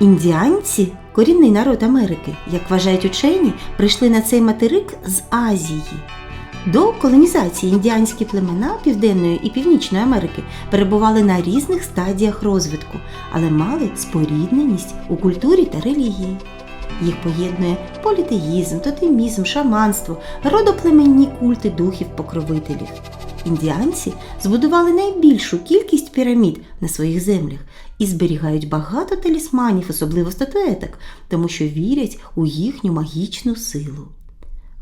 Індіанці, корінний народ Америки, як вважають учені, прийшли на цей материк з Азії. До колонізації індіанські племена Південної і Північної Америки перебували на різних стадіях розвитку, але мали спорідненість у культурі та релігії. Їх поєднує політеїзм, тотемізм, шаманство, родоплеменні культи духів-покровителів. Індіанці збудували найбільшу кількість пірамід на своїх землях і зберігають багато талісманів, особливо статуеток, тому що вірять у їхню магічну силу.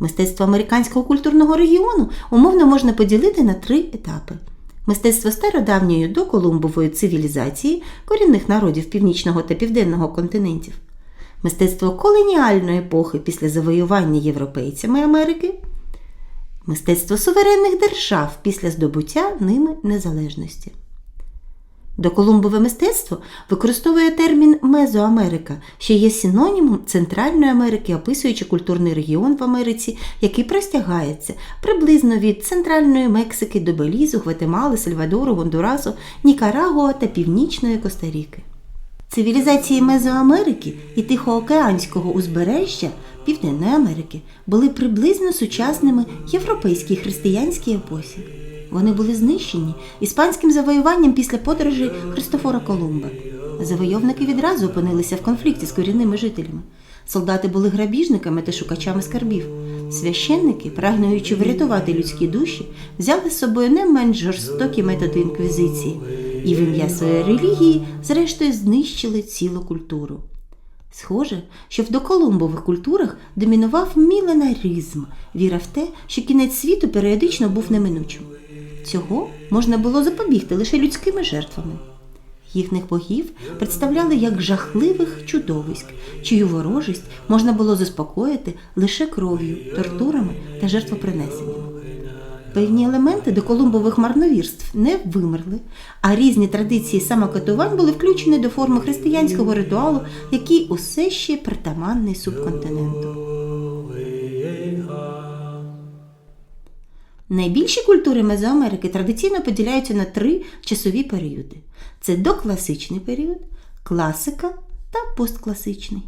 Мистецтво американського культурного регіону умовно можна поділити на три етапи: мистецтво стародавньої доколумбової цивілізації корінних народів північного та південного континентів, мистецтво колоніальної епохи після завоювання європейцями Америки, мистецтво суверенних держав після здобуття ними незалежності. Доколумбове мистецтво використовує термін Мезоамерика, що є синонімом Центральної Америки, описуючи культурний регіон в Америці, який простягається приблизно від Центральної Мексики до Белізу, Гватемали, Сальвадору, Гондурасу, Нікарагуа та Північної Коста-Ріки. Цивілізації Мезоамерики і Тихоокеанського узбережжя Південної Америки були приблизно сучасними європейській християнській епосі. Вони були знищені іспанським завоюванням після подорожі Христофора Колумба. Завойовники відразу опинилися в конфлікті з корінними жителями. Солдати були грабіжниками та шукачами скарбів. Священники, прагнуючи врятувати людські душі, взяли з собою не менш жорстокі методи інквізиції і в ім'я своєї релігії, зрештою, знищили цілу культуру. Схоже, що в доколумбових культурах домінував міленаризм, віра в те, що кінець світу періодично був неминучим. Цього можна було запобігти лише людськими жертвами. Їхніх богів представляли як жахливих чудовиськ, чию ворожість можна було заспокоїти лише кров'ю, тортурами та жертвопринесеннями. Певні елементи доколумбових марновірств не вимерли, а різні традиції самокатувань були включені до форми християнського ритуалу, який усе ще притаманний субконтиненту. Найбільші культури Мезоамерики традиційно поділяються на три часові періоди: це докласичний період, класика та посткласичний.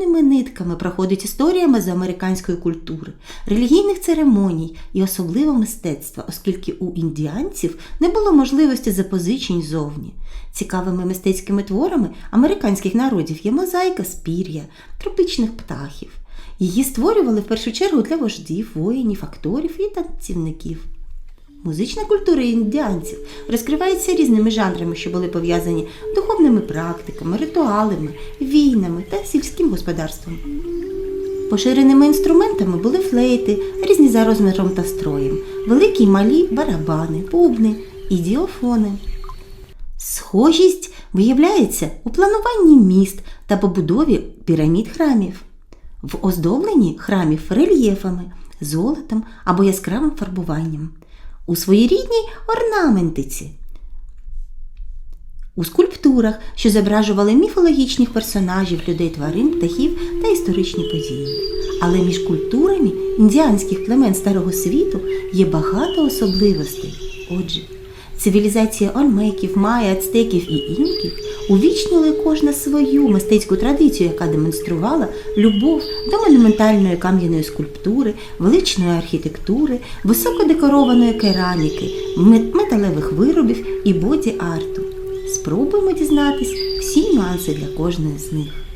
Спільними нитками проходить історія мезоамериканської культури, релігійних церемоній і особливо мистецтва, оскільки у індіанців не було можливості запозичень зовні. Цікавими мистецькими творами американських народів є мозаїка з пір'я, тропічних птахів. Її створювали в першу чергу для вождів, воїнів, акторів і танцівників. Музична культура індіанців розкривається різними жанрами, що були пов'язані духовними практиками, ритуалами, війнами та сільським господарством. Поширеними інструментами були флейти, різні за розміром та строєм, великі й малі барабани, бубни і діофони. Схожість виявляється у плануванні міст та побудові пірамід храмів, в оздобленні храмів рельєфами, золотом або яскравим фарбуванням, у своєрідній орнаментиці, у скульптурах, що зображували міфологічних персонажів, людей, тварин, птахів та історичні події. Але між культурами індіанських племен Старого світу є багато особливостей. Отже, цивілізація ольмеків, майя, ацтеків і інків увічнили кожна свою мистецьку традицію, яка демонструвала любов до монументальної кам'яної скульптури, величної архітектури, високодекорованої кераміки, металевих виробів і боді-арту. Спробуємо дізнатись всі нюанси для кожної з них.